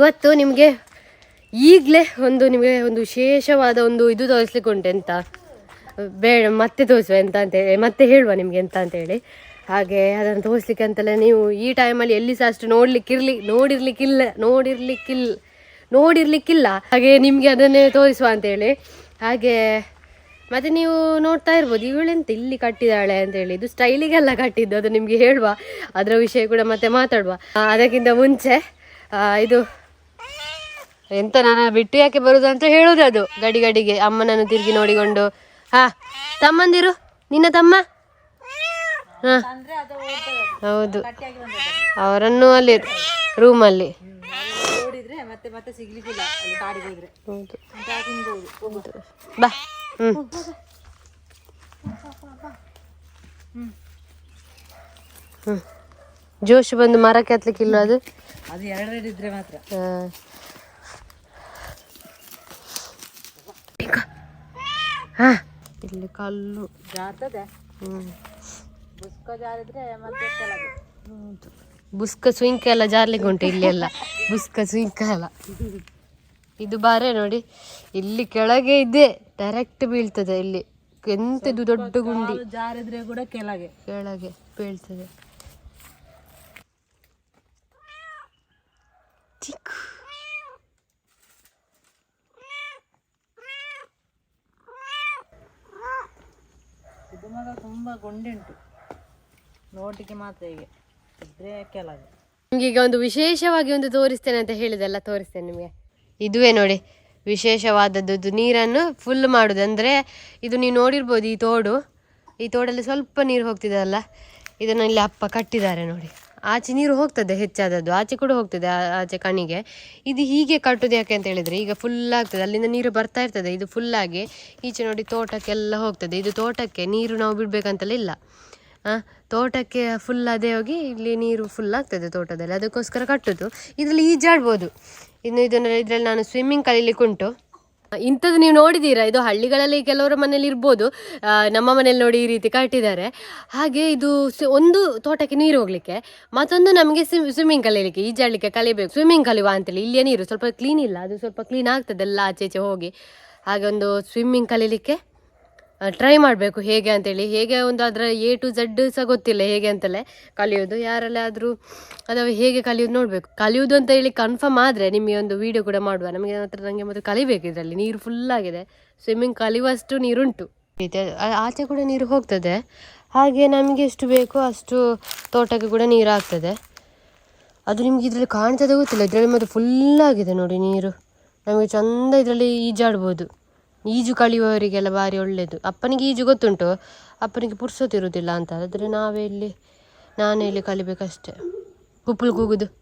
ಇವತ್ತು ನಿಮಗೆ ಈಗಲೇ ಒಂದು ನಿಮಗೆ ಒಂದು ವಿಶೇಷವಾದ ಒಂದು ಇದು ತೋರಿಸ್ಲಿಕ್ಕೆ ಉಂಟು ಎಂತ? ಬೇಡ, ಮತ್ತೆ ತೋರಿಸುವ ಎಂತ ಅಂತೇಳಿ ಮತ್ತೆ ಹೇಳುವ ನಿಮಗೆ ಎಂತ ಅಂತೇಳಿ ಹಾಗೆ ಅದನ್ನು ತೋರಿಸ್ಲಿಕ್ಕೆ ಅಂತಲೇ ನೀವು ಈ ಟೈಮಲ್ಲಿ ಎಲ್ಲಿ ಸಹ ಅಷ್ಟು ನೋಡ್ಲಿಕ್ಕಿರ್ಲಿ, ನೋಡಿರ್ಲಿಕ್ಕಿಲ್ಲ ನೋಡಿರ್ಲಿಕ್ಕಿಲ್ಲ ನೋಡಿರ್ಲಿಕ್ಕಿಲ್ಲ. ಹಾಗೆ ನಿಮಗೆ ಅದನ್ನೇ ತೋರಿಸುವ ಅಂತೇಳಿ ಹಾಗೆ ಮತ್ತೆ ನೀವು ನೋಡ್ತಾ ಇರ್ಬೋದು, ಇವಳೆಂತ ಇಲ್ಲಿ ಕಟ್ಟಿದಾಳೆ ಅಂತೇಳಿ ಇದು ಸ್ಟೈಲಿಗೆಲ್ಲ ಕಟ್ಟಿದ್ದು, ಅದು ನಿಮಗೆ ಹೇಳುವ. ಅದರ ವಿಷಯ ಕೂಡ ಮತ್ತೆ ಮಾತಾಡುವ. ಅದಕ್ಕಿಂತ ಮುಂಚೆ ಇದು ಎಂತ ನಾನು ಬಿಟ್ಟು ಯಾಕೆ ಬರುದು ಅಂತ ಹೇಳುದು ಅದು. ಗಡಿ ಗಡಿಗೆ ಅಮ್ಮನನ್ನು ತಿರುಗಿ ನೋಡಿಕೊಂಡು. ಹಾ ತಮ್ಮಂದಿರು ನಿನ್ನ ತಮ್ಮ? ಹಾ. ಹೌದು. ಅವರನ್ನು ಅಲ್ಲಿ ರೂಮಲ್ಲಿ. ಬಾ. ಹ್ಮ್. ಹ್ಮ್. ಜೋಶ್ ಬಂದು ಮರಕ್ಕೆ ಹತ್ಲಿಕ್ಕಿಲ್ಲ ಅದು? ಅದು ಎರಡೆರಡು ಇದ್ರೆ ಮಾತ್ರ. ಹಾ. ಹಾ. ಇಲ್ಲಿ ಕಲ್ಲು ಜಾರ್ತದೆ. ಬುಸ್ಕ ಜಾರಿದ್ರೆ ಮತ್ತೆ ಕೆಳಗೆ ಹೌದು. ಬುಸ್ಕ ಸುಂಕ ಎಲ್ಲ ಜಾರ್ಲಿಕ್ಕೆ ಉಂಟು ಇಲ್ಲಿ ಎಲ್ಲ ಬುಸ್ಕ ಸುಂಕ ಎಲ್ಲ. ಇದು ಬಾರೆ ನೋಡಿ. ಇಲ್ಲಿ ಕೆಳಗೆ ಇದೆ. ಡೈರೆಕ್ಟ್ ಬೀಳ್ತದೆ ಇಲ್ಲಿ. ಎಂತದು ದೊಡ್ಡ ಗುಂಡಿ. ಜಾರಿದ್ರೆ ಕೂಡ ಕೆಳಗೆ. ಕೆಳಗೆ ಬೀಳ್ತದೆ. ಚಿಕ್ಕು. ಇದು ತುಂಬ ಗೊಂಡೆಂಟು. ನೋಡ್ಲಿಕ್ಕೆ ಮಾತ್ರ ಹೀಗೆ. ಇದ್ರೆ ಕೆಳಗೆ. ನಿಮ್ಗೆ ಒಂದು ವಿಶೇಷವಾಗಿ ಒಂದು ತೋರಿಸ್ತೇನೆ ಅಂತ ಹೇಳಿದೆಲ್ಲ ತೋರಿಸ್ತೇನೆ ನಿಮಗೆ. ಇದುವೇ ನೋಡಿ, ವಿಶೇಷವಾದದ್ದು ನೀರನ್ನು ಫುಲ್ ಮಾಡುದು. ಅಂದರೆ ಇದು ನೀವು ನೋಡಿರ್ಬೋದು ಈ ತೋಡು. ಈ ತೋಡಲ್ಲಿ ಸ್ವಲ್ಪ ನೀರು ಹೋಗ್ತಿದೆ ಅಲ್ಲ. ಇದನ್ನು ಇಲ್ಲಿ ಅಪ್ಪ ಕಟ್ಟಿದ್ದಾರೆ ನೋಡಿ. ಆಚೆ ನೀರು ಹೋಗ್ತದೆ ಹೆಚ್ಚಾದದ್ದು, ಆಚೆ ಕೂಡ ಹೋಗ್ತದೆ ಆಚೆ ಕಣಿಗೆ ಇದು ಹೀಗೆ ಕಟ್ಟುದು ಯಾಕೆ ಅಂತ ಹೇಳಿದ್ರೆ, ಈಗ ಫುಲ್ ಆಗ್ತದೆ, ಅಲ್ಲಿಂದ ನೀರು ಬರ್ತಾ ಇರ್ತದೆ, ಇದು ಫುಲ್ ಆಗಿ ಈಚೆ ನೋಡಿ ತೋಟಕ್ಕೆಲ್ಲ ಹೋಗ್ತದೆ. ಇದು ತೋಟಕ್ಕೆ ನೀರು ನಾವು ಬಿಡ್ಬೇಕಂತಲೇ ಇಲ್ಲ. ತೋಟಕ್ಕೆ ಫುಲ್ ಅದೇ ಹೋಗಿ ಇಲ್ಲಿ ನೀರು ಫುಲ್ ಆಗ್ತದೆ ತೋಟದಲ್ಲಿ, ಅದಕ್ಕೋಸ್ಕರ ಕಟ್ಟುದು. ಇದರಲ್ಲಿ ಈಜಾಡ್ಬೋದು. ಇನ್ನು ಇದನ್ನು, ಇದರಲ್ಲಿ ನಾನು ಸ್ವಿಮ್ಮಿಂಗ್ ಕಲೀಲಿಕ್ಕೆ ಉಂಟು ಇಂಥದ್ದು ನೀವು ನೋಡಿದ್ದೀರಾ? ಇದು ಹಳ್ಳಿಗಳಲ್ಲಿ ಕೆಲವರ ಮನೇಲಿ ಇರ್ಬೋದು. ನಮ್ಮ ಮನೇಲಿ ನೋಡಿ ಈ ರೀತಿ ಕಟ್ಟಿದ್ದಾರೆ. ಹಾಗೆ ಇದು ಒಂದು ತೋಟಕ್ಕೆ ನೀರು ಹೋಗ್ಲಿಕ್ಕೆ, ಮತ್ತೊಂದು ನಮಗೆ ಸ್ವಿಮ್ಮಿಂಗ್ ಕಲೀಲಿಕ್ಕೆ ಈಜಾಡಲಿಕ್ಕೆ ಕಲಿಬೇಕು. ಸ್ವಿಮ್ಮಿಂಗ್ ಕಲಿಯುವ ಅಂತೇಳಿ ಇಲ್ಲಿಯ ನೀರು ಸ್ವಲ್ಪ ಕ್ಲೀನ್ ಇಲ್ಲ, ಅದು ಸ್ವಲ್ಪ ಕ್ಲೀನ್ ಆಗ್ತದೆ ಎಲ್ಲ ಆಚೆ ಈಚೆ ಹೋಗಿ. ಹಾಗೆ ಒಂದು ಸ್ವಿಮ್ಮಿಂಗ್ ಕಲೀಲಿಕ್ಕೆ ಟ್ರೈ ಮಾಡಬೇಕು ಹೇಗೆ ಅಂತೇಳಿ. ಹೇಗೆ ಒಂದು ಅದರ ಎ ಟು ಝಡ್ ಸಹ ಗೊತ್ತಿಲ್ಲ ಹೇಗೆ ಅಂತಲೇ ಕಲಿಯೋದು. ಯಾರೆಲ್ಲ ಆದರೂ ಅಥವಾ ಹೇಗೆ ಕಲಿಯೋದು ನೋಡಬೇಕು. ಕಲಿಯೋದು ಅಂತ ಹೇಳಿ ಕನ್ಫರ್ಮ್ ಆದರೆ ನಿಮಗೆ ಒಂದು ವಿಡಿಯೋ ಕೂಡ ಮಾಡುವ. ನಮಗೆ ಮಾತ್ರ ನನಗೆ ಮತ್ತು ಕಲಿಬೇಕು ಇದರಲ್ಲಿ. ನೀರು ಫುಲ್ ಆಗಿದೆ. ಸ್ವಿಮ್ಮಿಂಗ್ ಕಲಿಯುವಷ್ಟು ನೀರುಂಟು. ಆಚೆ ಕೂಡ ನೀರು ಹೋಗ್ತದೆ. ಹಾಗೆ ನಮಗೆ ಎಷ್ಟು ಬೇಕೋ ಅಷ್ಟು ತೋಟಕ್ಕೆ ಕೂಡ ನೀರು ಆಗ್ತದೆ ಅದು ನಿಮ್ಗೆ ಇದರಲ್ಲಿ ಕಾಣ್ತದೆ ಗೊತ್ತಿಲ್ಲ. ಇದರಲ್ಲಿ ಮತ್ತು ಫುಲ್ ಆಗಿದೆ ನೋಡಿ ನೀರು. ನಮಗೆ ಚಂದ ಇದರಲ್ಲಿ ಈಜಾಡ್ಬೋದು. ಈಜು ಕಲಿಯುವವರಿಗೆಲ್ಲ ಭಾರಿ ಒಳ್ಳೆಯದು ಅಪ್ಪನಿಗೆ ಈಜು ಗೊತ್ತುಂಟು, ಅಪ್ಪನಿಗೆ ಪುರ್ಸೋತಿರುವುದಿಲ್ಲ ಅಂತ. ಆದರೆ ನಾವೇ ಇಲ್ಲಿ, ನಾನೇ ಇಲ್ಲಿ ಕಲಿಬೇಕಷ್ಟೆ. ಕುಪ್ಪಲು ಕೂಗುದು.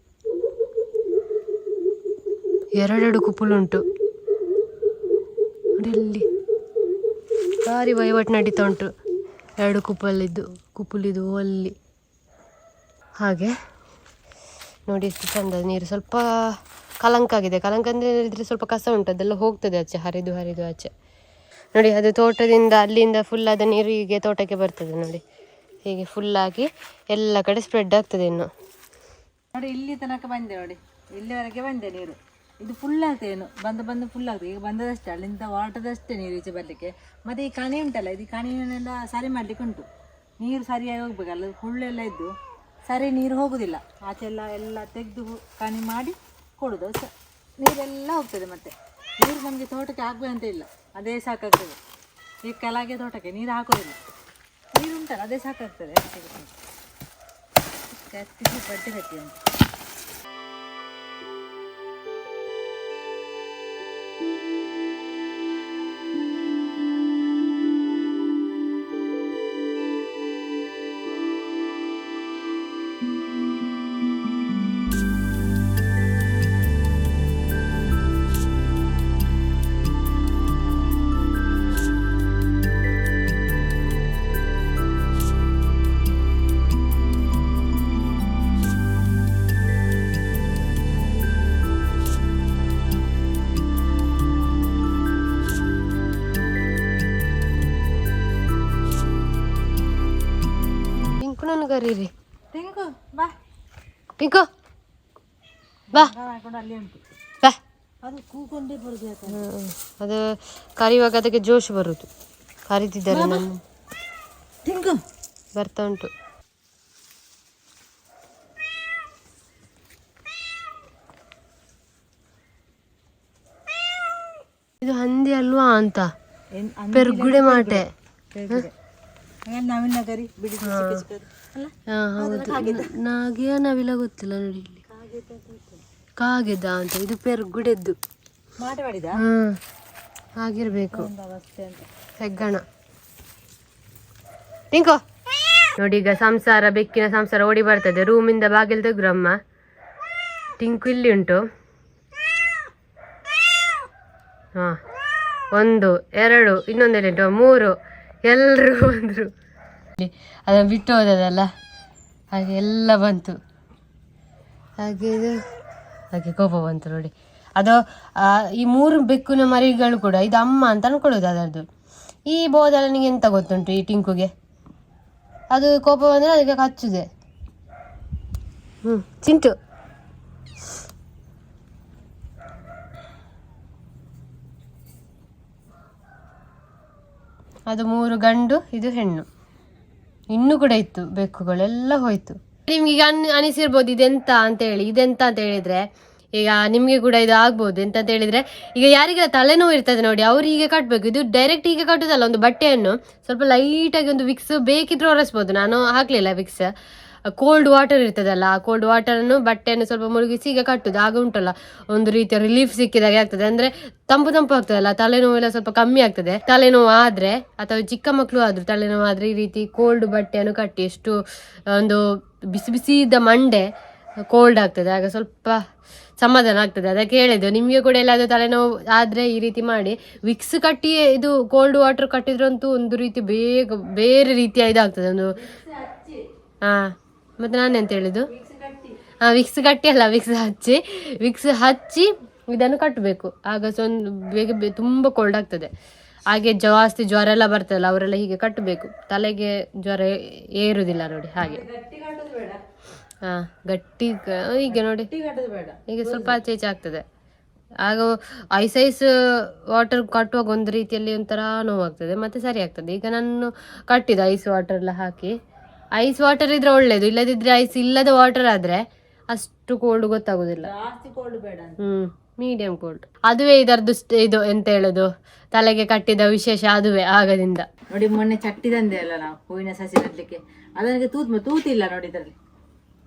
ಎರಡೆರಡು ಕುಪ್ಪುಲುಂಟು. ಇಲ್ಲಿ ಭಾರಿ ವಹಿವಾಟು ನಡೀತಾ ಉಂಟು ಎರಡು ಕುಪ್ಪಲಿದ್ದು ಕುಪ್ಪುಲಿದು ಅಲ್ಲಿ. ಹಾಗೆ. ನೋಡಿ ಎಷ್ಟು ಚಂದ ನೀರು. ಸ್ವಲ್ಪ ಕಲಂಕ ಆಗಿದೆ. ಕಲಂಕ ಅಂದರೆ ಹೇಳಿದ್ರೆ ಸ್ವಲ್ಪ ಕಸ ಉಂಟು, ಅದೆಲ್ಲ ಹೋಗ್ತದೆ ಆಚೆ, ಹರಿದು ಹರಿದು ಆಚೆ. ನೋಡಿ, ಅದು ತೋಟದಿಂದ, ಅಲ್ಲಿಂದ ಫುಲ್ ಆದ ನೀರು ಹೀಗೆ ತೋಟಕ್ಕೆ ಬರ್ತದೆ ನೋಡಿ. ಹೀಗೆ ಫುಲ್ ಆಗಿ ಎಲ್ಲ ಕಡೆ ಸ್ಪ್ರೆಡ್ ಆಗ್ತದೆ ಇನ್ನು. ನೋಡಿ, ಇಲ್ಲಿ ತನಕ ಬಂದೆ ನೋಡಿ. ಇಲ್ಲಿವರೆಗೆ ಬಂದೆ ನೀರು. ಇದು ಫುಲ್ ಆಗ್ತೇನು ಬಂದು ಬಂದು ಫುಲ್ ಆಗ್ತದೆ. ಈಗ ಬಂದದಷ್ಟೇ, ಅಲ್ಲಿಂದ ವಾಟದಷ್ಟೇ ನೀರು ಈಚೆ ಬರಲಿಕ್ಕೆ. ಮತ್ತೆ ಈ ಕಣಿ ಉಂಟಲ್ಲ, ಇದು ಕಣಿಯನ್ನೆಲ್ಲ ಸರಿ ಮಾಡಲಿಕ್ಕೆ ಉಂಟು. ನೀರು ಸರಿಯಾಗಿ ಹೋಗ್ಬೇಕಲ್ಲ ಹುಳ್ಳೆಲ್ಲ ಇದ್ದು, ಸರಿ ನೀರು ಹೋಗುದಿಲ್ಲ. ಆಚೆಲ್ಲ ಎಲ್ಲ ತೆಗೆದು ಕಣಿ ಮಾಡಿ ಕೊಡುದು. ಸ, ನೀರೆಲ್ಲ ಹೋಗ್ತದೆ ಮತ್ತೆ. ನೀರು ನಮಗೆ ತೋಟಕ್ಕೆ ಆಗುವಂತ ಇಲ್ಲ. ಅದೇ ಸಾಕಾಗ್ತದೆ. ಈ ಕೆಳಗೆ ತೋಟಕ್ಕೆ ನೀರು ಹಾಕೋದಿಲ್ಲ. ನೀರು ಉಂಟಲ್ಲ, ಅದೇ ಸಾಕಾಗ್ತದೆ. ಬಡ್ಡಿ ಕತ್ತಿ ಉಂಟು ಪಿಂಕುನನ್ನು ಕರೀರಿ ಅದು ಅದಕ್ಕೆ ಜೋಶ್ ಬರುದು ಕರಿತಿದ್ದಾರೆ ಬರ್ತಾ ಉಂಟು ಇದು ಹಂದಿ ಅಲ್ವಾ ಅಂತ ಪೆರ್ಗುಡೆ ಮಾಟೆ ಹಾಗಾಗಿ ನಾವಿನ್ನ ಕರಿ ಬಿಡಿ ನಾವಿಲ್ಲ ಗೊತ್ತಿಲ್ಲ ನೋಡಿ ಇಲ್ಲಿ. ಕಾಗೆದ ಅಂತ ಇದು ಪೆರ್ಗುಡೆದ್ದು ಗುಡೆದ್ದು. ಆಗಿರ್ಬೇಕು ಹೆಗ್ಗಣ ಟಿಂಕೋ. ನೋಡಿ ಈಗ ಸಂಸಾರ ಬೆಕ್ಕಿನ ಸಂಸಾರ ಓಡಿ ಬರ್ತದೆ. ರೂಮಿಂದ ಬಾಗಿಲು ತೆಗ್ರಮ್ಮ ಟಿಂಕು ಇಲ್ಲಿ ಉಂಟು. ಹಾ ಒಂದು ಎರಡು ಇನ್ನೊಂದೆಲ್ಲಿ ಉಂಟು? ಮೂರು. ಎಲ್ಲರೂ ಬಂದರು. ಅದನ್ನು ಬಿಟ್ಟು ಹೋದದಲ್ಲ? ಹಾಗೆ ಎಲ್ಲ ಬಂತು. ಹಾಗೆ ಇದು, ಹಾಗೆ ಕೋಪ ಬಂತು ನೋಡಿ. ಅದು ಈ ಮೂರು ಬೆಕ್ಕಿನ ಮರಿಗಳು ಕೂಡ, ಇದು ಅಮ್ಮ ಅಂತ ಅನ್ಕೊಳ್ಳೋದು ಅದರದ್ದು ಈ ಬೋದಲ್ಲ ನಿಂಗೆ ಎಂತ ಗೊತ್ತುಂಟು ಈ ಟಿಂಕುಗೆ? ಅದು ಕೋಪ ಬಂದರೆ ಅದಕ್ಕೆ ಕಚ್ಚುದೆ. ಹ್ಞೂ ಚಿಂಟು. ಅದು ಮೂರು ಗಂಡು, ಇದು ಹೆಣ್ಣು. ಇನ್ನೂ ಕೂಡ ಇತ್ತು, ಬೆಕ್ಕುಗಳೆಲ್ಲ ಹೋಯ್ತು. ನಿಮ್ಗೆ ಈಗ ಅನ್, ಅನಿಸಿರ್ಬೋದು, ಇದೆಂತ ಅಂತ ಹೇಳಿ, ಇದೆಂತ ಅಂತ ಹೇಳಿದ್ರೆ, ಈಗ ನಿಮಗೆ ಕೂಡ ಇದು ಆಗ್ಬೋದು, ಎಂತ ಅಂತ ಹೇಳಿದ್ರೆ, ಈಗ ಯಾರಿಗೆಲ್ಲ ತಲೆನೋವು ಇರ್ತದೆ ನೋಡಿ, ಅವ್ರು ಕಟ್ಟಬೇಕು ಇದು ಡೈರೆಕ್ಟ್ ಈಗ ಕಟ್ಟುದಲ್ಲ, ಒಂದು ಬಟ್ಟೆಯನ್ನು ಸ್ವಲ್ಪ ಲೈಟಾಗಿ ಒಂದು ವಿಕ್ಸ್ ಬೇಕಿದ್ರೂ ಒರೆಸ್ಬೋದು. ನಾನು ಹಾಕ್ಲಿಲ್ಲ ವಿಕ್ಸ್ ಕೋಲ್ಡ್ ವಾಟರ್ ಇರ್ತದಲ್ಲ ಆ ಕೋಲ್ಡ್ ವಾಟರನ್ನು ಬಟ್ಟೆಯನ್ನು ಸ್ವಲ್ಪ ಮುಳುಗಿಸಿ ಈಗ ಕಟ್ಟುದು. ಆಗ ಉಂಟಲ್ಲ ಒಂದು ರೀತಿಯ ರಿಲೀಫ್ ಸಿಕ್ಕಿದಾಗೆ ಆಗ್ತದೆ. ಅಂದ್ರೆ ತಂಪು ತಂಪು ಆಗ್ತದಲ್ಲ ತಲೆನೋವೆಲ್ಲ ಸ್ವಲ್ಪ ಕಮ್ಮಿ ಆಗ್ತದೆ. ತಲೆನೋವು ಆದ್ರೆ ಅಥವಾ ಚಿಕ್ಕ ಮಕ್ಕಳು ಆದ್ರೂ ತಲೆನೋವು ಆದ್ರೆ ಈ ರೀತಿ ಕೋಲ್ಡ್ ಬಟ್ಟೆಯನ್ನು ಕಟ್ಟಿ ಎಷ್ಟು ಒಂದು ಬಿಸಿ ಬಿಸಿ ಇದ್ದ ಮಂಡೆ ಕೋಲ್ಡ್ ಆಗ್ತದೆ. ಆಗ ಸ್ವಲ್ಪ ಸಮಾಧಾನ ಆಗ್ತದೆ. ಅದಕ್ಕೆ ಹೇಳಿದ್ದು ನಿಮಗೆ ಕೂಡ ಎಲ್ಲಾದರೂ ತಲೆನೋವು ಆದರೆ ಈ ರೀತಿ ಮಾಡಿ. ವಿಕ್ಸ್ ಕಟ್ಟಿ ಇದು ಕೋಲ್ಡ್ ವಾಟರ್ ಕಟ್ಟಿದ್ರಂತೂ ಒಂದು ರೀತಿ ಬೇಗ ಬೇರೆ ರೀತಿಯ ಇದಾಗ್ತದೆ. ಒಂದು ಹಾ ಮತ್ತೆ ಎಂತ ಹೇಳಿದ್ದು ಹಾಂ ವಿಕ್ಸ್ ಗಟ್ಟಿ ಅಲ್ಲ ವಿಕ್ಸ್ ಹಚ್ಚಿ. ವಿಕ್ಸ್ ಹಚ್ಚಿ ಇದನ್ನು ಕಟ್ಟಬೇಕು ಆಗ ಒಂದು ಬೇಗ ತುಂಬ ಕೋಲ್ಡ್ ಆಗ್ತದೆ. ಹಾಗೆ ಜಾಸ್ತಿ ಜ್ವರ ಎಲ್ಲ ಬರ್ತದಲ್ಲ, ಅವರೆಲ್ಲ ಹೀಗೆ ಕಟ್ಟಬೇಕು ತಲೆಗೆ ಜ್ವರ ಏರುದಿಲ್ಲ ನೋಡಿ, ಹಾಗೆ. ಹಾಂ ಗಟ್ಟಿ ಈಗ ನೋಡಿ, ಈಗ ಸ್ವಲ್ಪ ಆಚೆ ಈಚೆ ಆಗ್ತದೆ. ಆಗ ಐಸ್ ಐಸ್ ವಾಟರ್ ಕಟ್ಟುವಾಗ ಒಂದು ರೀತಿಯಲ್ಲಿ ಒಂಥರ ನೋವಾಗ್ತದೆ, ಮತ್ತೆ ಸರಿ ಆಗ್ತದೆ. ಈಗ ನಾನು ಕಟ್ಟಿದ ಐಸ್ ವಾಟರ್ ಎಲ್ಲ ಹಾಕಿ. ಐಸ್ ವಾಟರ್ ಇದ್ರೆ ಒಳ್ಳೇದು ಇಲ್ಲದಿದ್ರೆ ಐಸ್ ಇಲ್ಲದ ವಾಟರ್ ಆದ್ರೆ ಅಷ್ಟು ಕೋಲ್ಡ್ ಗೊತ್ತಾಗೋದಿಲ್ಲ. ಜಾಸ್ತಿ ಕೋಲ್ಡ್ ಬೇಡ ಹ್ಮ್ ಮೀಡಿಯಂ ಕೋಲ್ಡ್ ಅದುವೇ ಇದರದ್ದು ಇದು ಎಂತ ಹೇಳುದು? ತಲೆಗೆ ಕಟ್ಟಿದ ವಿಶೇಷ ಅದುವೇ ಆಗದಿಂದ. ನೋಡಿ ಮೊನ್ನೆ ಚಟ್ಟಿ ತಂದೆ ಅಲ್ಲ ನಾವು ಹೂವಿನ ಸಸಿ ನೆಡ್ಲಿಕ್ಕೆ. ಅದಕ್ಕೆ ತೂತ್ ತೂತಿಲ್ಲ ನೋಡಿ ಇದರಲ್ಲಿ.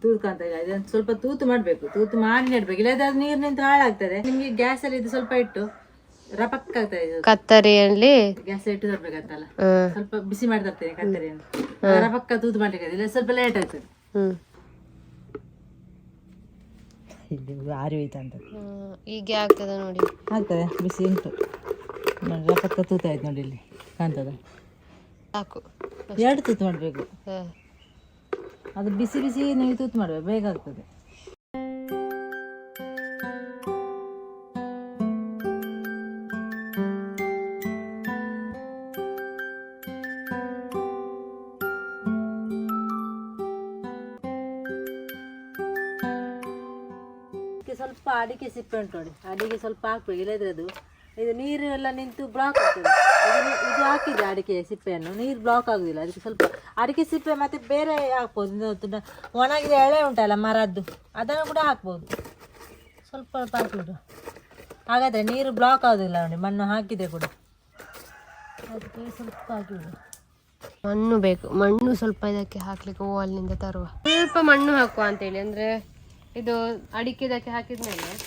ತೂತ್ಕಂತ ಇಲ್ಲ ಇದನ್ನು ಸ್ವಲ್ಪ ತೂತು ಮಾಡಬೇಕು ತೂತು ಮಾಡಿ ನೆಡ್ಬೇಕು. ಇಲ್ಲದ್ರೆ ಅದು ನೀರು ನಿಂತು ಹಾಳಾಗ್ತದೆ. ನಿಮ್ಗೆ ಗ್ಯಾಸ್ ಅಲ್ಲಿ ಇದು ಸ್ವಲ್ಪ ಇಟ್ಟು ಕತ್ತರಿಯಲ್ಲಿ? ಗ್ಯಾಸ್ ಇಟ್ಟು ತರ್ಬೇಕಂತಲ್ಲ ಸ್ವಲ್ಪ ಬಿಸಿ ಮಾಡಿ ತರ್ತೇನೆ ಕತ್ತರಿಯನ್ನು ರಪಕ್ಕ ತೂತು ಮಾಡ್ಲಿಕ್ಕೆ ಇಲ್ಲ ಸ್ವಲ್ಪ ಲೇಟ್ ಆಗ್ತದೆ. ಹ್ಮ್. ಇಲ್ಲಿ ಆರಿ ಹೋಯ್ತಂತ ಹೀಗೆ ಆಗ್ತದೆ ನೋಡಿ. ಆಗ್ತದೆ ಬಿಸಿ ಉಂಟು. ನೋಡಿ ರಪಕ್ಕ ತೂತ ಆಯ್ತು ನೋಡಿ ಇಲ್ಲಿ ಕಾಣ್ತದ. ಸಾಕು. ಎರಡು ತೂತು ಮಾಡಬೇಕು. ಹ. ಅದು ಬಿಸಿ ಬಿಸಿ ನೀವು ತೂತು ಮಾಡಬೇಕು ಬೇಗ ಆಗ್ತದೆ. ಅಡಿಕೆ ಸಿಪ್ಪೆ ಉಂಟು ನೋಡಿ. ಅಡಿಕೆ ಸ್ವಲ್ಪ ಹಾಕ್ಬೇಕು. ಇಲ್ಲದ್ರೆ ಅದು, ಇದು ನೀರು ಎಲ್ಲ ನಿಂತು ಬ್ಲಾಕ್ ಆಗ್ತದೆ. ಇದು ಹಾಕಿದೆ ಅಡಿಕೆ ಸಿಪ್ಪೆಯನ್ನು. ನೀರು ಬ್ಲಾಕ್ ಆಗುದಿಲ್ಲ. ಅದಕ್ಕೆ ಸ್ವಲ್ಪ ಅಡಿಕೆ ಸಿಪ್ಪೆ ಮತ್ತೆ ಬೇರೆ ಹಾಕ್ಬೋದು. ಒಣಗಿದ ಎಳೆ ಉಂಟಲ್ಲ ಮರದ್ದು, ಅದನ್ನು ಕೂಡ ಹಾಕ್ಬೋದು. ಸ್ವಲ್ಪ ಸ್ವಲ್ಪ ಹಾಗಾದ್ರೆ ನೀರು ಬ್ಲಾಕ್ ಆಗೋದಿಲ್ಲ ನೋಡಿ. ಮಣ್ಣು ಹಾಕಿದೆ ಕೂಡ. ಅದಕ್ಕೆ ಸ್ವಲ್ಪ ಹಾಕಿಬಿಡು. ಮಣ್ಣು ಬೇಕು. ಮಣ್ಣು ಸ್ವಲ್ಪ ಇದಕ್ಕೆ ಹಾಕ್ಲಿಕ್ಕೆ ಓವಲ್ನಿಂದ ತರುವ. ಸ್ವಲ್ಪ ಮಣ್ಣು ಹಾಕುವ ಅಂತೇಳಿ. ಅಂದ್ರೆ ಇದು ಅಡಿಕೆ ಇದಕ್ಕೆ ಹಾಕಿದ್ಮೇಲೆ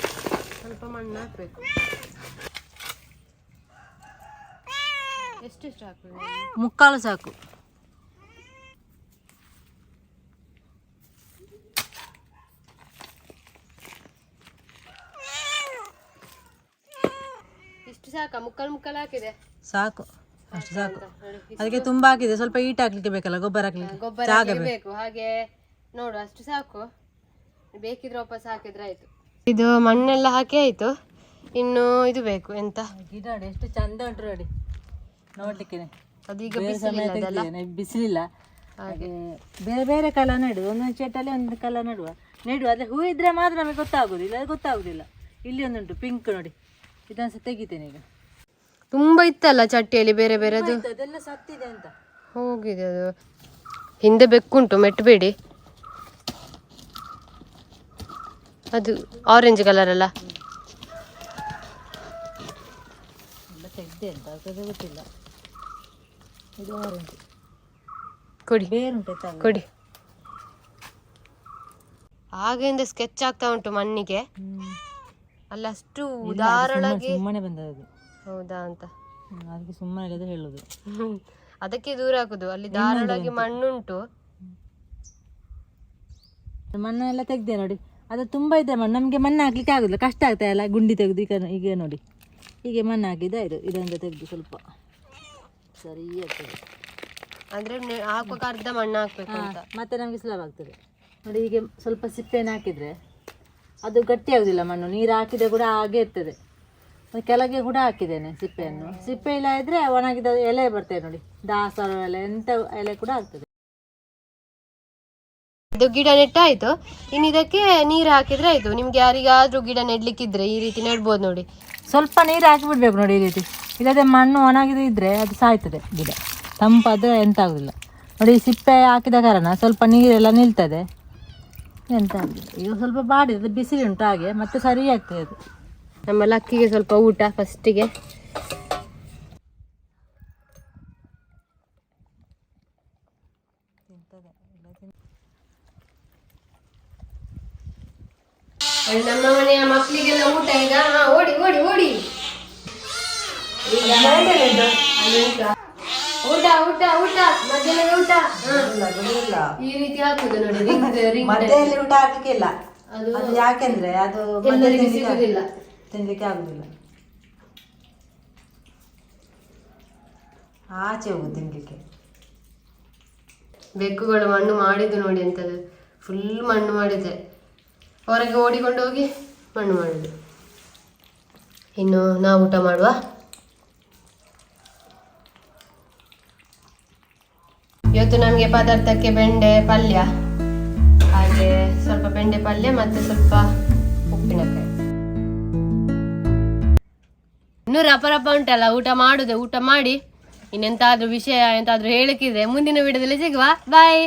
ಸ್ವಲ್ಪ ಮಣ್ಣು ಹಾಕ್ಬೇಕು. ಎಷ್ಟೆಷ್ಟು ಹಾಕ್ಬೇಕು? ಮುಕ್ಕಾಲು ಸಾಕು. ಇಷ್ಟು ಸಾಕ? ಮುಕ್ಕಾಲು ಮುಕ್ಕಾಲು ಹಾಕಿದೆ. ಸಾಕು. ಅಷ್ಟು ಸಾಕು. ಅದಕ್ಕೆ ತುಂಬಾ ಹಾಕಿದೆ. ಸ್ವಲ್ಪ ಈಟ್ ಹಾಕ್ಲಿಕ್ಕೆ ಬೇಕಲ್ಲ ಗೊಬ್ಬರ ಹಾಕ್ಲಿಕ್ಕೆ. ಗೊಬ್ಬರ ಬೇಕು. ಹಾಗೆ ನೋಡು ಅಷ್ಟು ಸಾಕು. ಬೇಕಿದ್ರೆ ವಾಪಸ್ ಹಾಕಿದ್ರೆ ಆಯ್ತು. ಇದು ಮಣ್ಣೆಲ್ಲ ಹಾಕಿ ಆಯ್ತು. ಇನ್ನು ಇದು ಬೇಕು ಎಂತ? ಗಿಡ ನೋಡಿ ಎಷ್ಟು ಚಂದ ಉಂಟು ನೋಡಿ. ನೋಡ್ಲಿಕ್ಕೆ. ಅದೀಗ ಈಗ ಬಿಸಿಲಿಲ್ಲ ಹಾಗೆ. ಬೇರೆ ಬೇರೆ ಕಲರ್ ನೆಡುದು ಒಂದೊಂದು ಚೇಟಲ್ಲಿ ಒಂದು ಕಲರ್ ನೆಡುವ. ನೆಡುವ ಅದೇ ಹೂ ಇದ್ರೆ ಮಾತ್ರ ನಮಗೆ ಗೊತ್ತಾಗುದಿಲ್ಲ ಅದು ಗೊತ್ತಾಗುದಿಲ್ಲ. ಇಲ್ಲಿ ಒಂದುಂಟು ಪಿಂಕ್ ನೋಡಿ. ಇದನ್ನು ಸಹ ತೆಗಿತೇನೆ ಈಗ. ತುಂಬಾ ಇತ್ತಲ್ಲ ಚಟ್ಟಿಯಲ್ಲಿ ಬೇರೆ ಬೇರೆ ಅದು ಅದೆಲ್ಲ ಸತ್ತಿದೆ ಅಂತ. ಹೋಗಿದೆ ಅದು. ಹಿಂದೆ ಬೆಕ್ಕುಂಟು ಮೆಟ್ಟಬೇಡಿ ಅದು ಆರೆಂಜ್ ಕಲರ್ ಅಲ್ಲ. ಗೊತ್ತಿಲ್ಲ. ಇದು ಆರೆಂಜ್ ಕೊಡಿ. ಕೊಡಿ. ಆಗಿಂದ ಸ್ಕೆಚ್ ಆಗ್ತಾ ಉಂಟು ಮಣ್ಣಿಗೆ. ಅಲ್ಲ ಅಷ್ಟು ಸುಮ್ಮನೆ- ಸುಮ್ಮನೆ ಬಂದದ್ದು. ಹೌದಾ ಅಂತ. ಅದಕ್ಕೆ ಸುಮ್ಮನೆ ಇಲ್ಲದೆ ಹೇಳುದು. ಹ್ಮ್. ಅದಕ್ಕೆ ದೂರ ಹಾಕುದು. ಅಲ್ಲಿ ಧಾರಾಳಾಗಿ ಮಣ್ಣುಂಟು. ಮಣ್ಣೆಲ್ಲ ತೆಗ್ದೆ ನೋಡಿ. ಅದು ತುಂಬಾ ಇದೆ ಮಣ್ಣು. ನಮಗೆ ಮಣ್ಣು ಹಾಕ್ಲಿಕ್ಕೆ ಆಗೋದಿಲ್ಲ. ಕಷ್ಟ ಆಗ್ತಾ ಇಲ್ಲ ಗುಂಡಿ ತೆಗೆದು ಈಗ ಈಗ ನೋಡಿ. ಹೀಗೆ ಮಣ್ಣು ಹಾಕಿದೆ ಇದು ಇದೊಂದು ತೆಗೆದು ಸ್ವಲ್ಪ ಸರಿ ಆಗ್ತದೆ ಅಂದ್ರೆ ಹಾಕುವಾಗ ಅರ್ಧ ಮಣ್ಣು ಹಾಕಬೇಕು ಮತ್ತೆ ನಮಗೆ ಸುಲಭ ಆಗ್ತದೆ. ನೋಡಿ ಹೀಗೆ ಸ್ವಲ್ಪ ಸಿಪ್ಪೆಯನ್ನು ಹಾಕಿದ್ರೆ ಅದು ಗಟ್ಟಿ ಆಗೋದಿಲ್ಲ ಮಣ್ಣು. ನೀರು ಹಾಕಿದೆ ಕೂಡ ಹಾಗೆ ಇರ್ತದೆ. ಕೆಳಗೆ ಕೂಡ ಹಾಕಿದ್ದೇನೆ ಸಿಪ್ಪೆಯನ್ನು. ಸಿಪ್ಪೆ ಇಲ್ಲ ಇದ್ರೆ ಒಣಗಿದ ಎಲೆ ಬರ್ತದೆ ನೋಡಿ. ದಾಸವಾಳ ಎಲೆ ಎಂತ ಎಲೆ ಕೂಡ ಆಗ್ತದೆ. ಇದು ಗಿಡ ನೆಟ್ಟಾಯ್ತು. ಇನ್ನು ಇದಕ್ಕೆ ನೀರು ಹಾಕಿದ್ರೆ ಆಯಿತು. ನಿಮ್ಗೆ ಯಾರಿಗಾದ್ರೂ ಗಿಡ ನೆಡ್ಲಿಕ್ಕಿದ್ರೆ ಈ ರೀತಿ ನೆಡ್ಬೋದು ನೋಡಿ. ಸ್ವಲ್ಪ ನೀರು ಹಾಕಿಬಿಡ್ಬೇಕು ನೋಡಿ ಈ ರೀತಿ. ಇಲ್ಲದೆ ಮಣ್ಣು ಒಣಗಿದ ಇದ್ರೆ ಅದು ಸಾಯ್ತದೆ ಗಿಡ. ತಂಪಾದ್ರೆ ಎಂತ ಆಗುದಿಲ್ಲ ನೋಡಿ ಸಿಪ್ಪೆ ಹಾಕಿದ ಕಾರಣ ಸ್ವಲ್ಪ ನೀರೆಲ್ಲ ನಿಲ್ತದೆ. ಎಂತ ಆಗುದಿಲ್ಲ ಈಗ ಸ್ವಲ್ಪ ಬಾಡಿದೆ ಬಿಸಿಲುಂಟು ಹಾಗೆ ಮತ್ತೆ ಸರಿ ಆಗ್ತದೆ ಅದು. ನಮ್ಮ ಲಕ್ಕಿಗೆ ಸ್ವಲ್ಪ ಊಟ ಫಸ್ಟಿಗೆ ನಮ್ಮ ಮನೆಯ ಮಕ್ಕಳಿಗೆಲ್ಲ ಊಟ ಈಗ ಹಾ, ಓಡಿ ಓಡಿ ಓಡಿ? ಊಟ. ಊಟ ಊಟ ಮಧ್ಯಾಹ್ನದ ಊಟ. ಈ ರೀತಿ ಹಾಕುದು ನೋಡಿ ಮಧ್ಯದಲ್ಲಿ ಊಟ ಹಾಕ್ಲಿಕ್ಕೆ ಅದು ಅದು ಯಾಕೆಂದ್ರೆ ಅದು ಎಲ್ಲರಿಗೂ ಸಿಗುದಿಲ್ಲ. ತಿನ್ಲಿಕ್ಕೆ ಆಗುದಿಲ್ಲ. ಆಚೆ ಹೋಗುದು ತಿನ್ಲಿಕ್ಕೆ. ಬೆಕ್ಕುಗಳು ಮಣ್ಣು ಮಾಡಿದ್ದು ನೋಡಿ ಅಂತದ್ದು ಫುಲ್ ಮಣ್ಣು ಮಾಡಿದೆ. ಹೊರಗೆ ಓಡಿಕೊಂಡು ಹೋಗಿ ಮಣ್ಣು ಮಾಡುದು ಇನ್ನು ನಾವು ಊಟ ಮಾಡುವ? ಇವತ್ತು ನಮಗೆ ಪದಾರ್ಥಕ್ಕೆ ಬೆಂಡೆ ಪಲ್ಯ. ಹಾಗೆ ಸ್ವಲ್ಪ ಬೆಂಡೆ ಪಲ್ಯ ಮತ್ತೆ ಸ್ವಲ್ಪ ಉಪ್ಪಿನಕಾಯಿ. ಇನ್ನು ರಪ ಉಂಟಲ್ಲ, ಊಟ ಮಾಡುದು. ಊಟ ಮಾಡಿ ಇನ್ನೆಂತಾದ್ರೂ ವಿಷಯ, ಎಂತಾದ್ರೂ ಹೇಳಕ್ಕಿದ್ರೆ ಮುಂದಿನ ವಿಡಿಯೋದಲ್ಲಿ ಸಿಗುವ. ಬಾಯ್